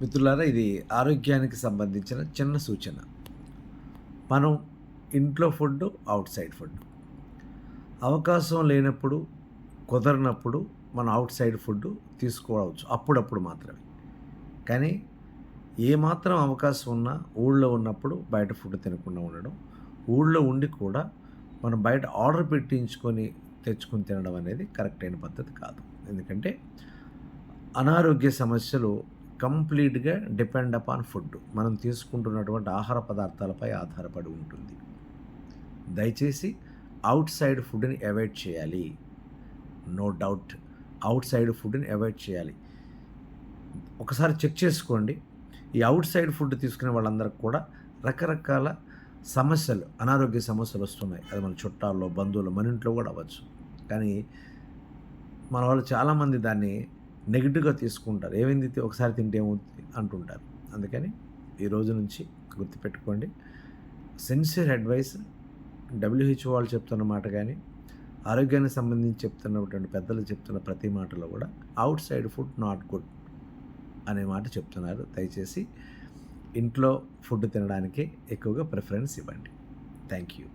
మిత్రులారా ఇది ఆరోగ్యానికి సంబంధించిన చిన్న సూచన. మనం ఇంట్లో ఫుడ్ అవుట్ సైడ్ ఫుడ్ అవకాశం లేనప్పుడు కుదరనప్పుడు మనం అవుట్ సైడ్ ఫుడ్ తీసుకోవచ్చు అప్పుడప్పుడు మాత్రమే. కానీ ఏమాత్రం అవకాశం ఉన్నా ఊళ్ళో ఉన్నప్పుడు బయట ఫుడ్ తినకుండా ఉండడం ఊళ్ళో ఉండి కూడా మనం బయట ఆర్డర్ పెట్టించుకొని తెచ్చుకొని తినడం అనేది కరెక్ట్ అయిన పద్ధతి కాదు. ఎందుకంటే అనారోగ్య సమస్యలు కంప్లీట్గా డిపెండ్ అపాన్ ఫుడ్ మనం తీసుకుంటున్నటువంటి ఆహార పదార్థాలపై ఆధారపడి ఉంటుంది. దయచేసి అవుట్ సైడ్ ఫుడ్ని అవాయిడ్ చేయాలి. నో డౌట్ అవుట్ సైడ్ ఫుడ్ని అవాయిడ్ చేయాలి. ఒకసారి చెక్ చేసుకోండి. ఈ అవుట్ సైడ్ ఫుడ్ తీసుకునే వాళ్ళందరికీ కూడా రకరకాల సమస్యలు అనారోగ్య సమస్యలు వస్తున్నాయి. అది మన చుట్టాల్లో బంధువులు మన ఇంట్లో కూడా అవ్వచ్చు. కానీ మన వాళ్ళు చాలామంది దాన్ని నెగిటివ్గా తీసుకుంటారు. ఏమైంది? ఒకసారి తింటే ఏమవుతుంది అంటుంటారు. అందుకని ఈ రోజు నుంచి గుర్తుపెట్టుకోండి. సిన్సియర్ అడ్వైస్ డబ్ల్యూహెచ్ఓ వాళ్ళు చెప్తున్న మాట కానీ ఆరోగ్యానికి సంబంధించి చెప్తున్నటువంటి పెద్దలు చెప్తున్న ప్రతి మాటలో కూడా outside food not good అనే మాట చెప్తున్నారు. దయచేసి ఇంట్లో ఫుడ్ తినడానికి ఎక్కువగా ప్రిఫరెన్స్ ఇవ్వండి. Thank you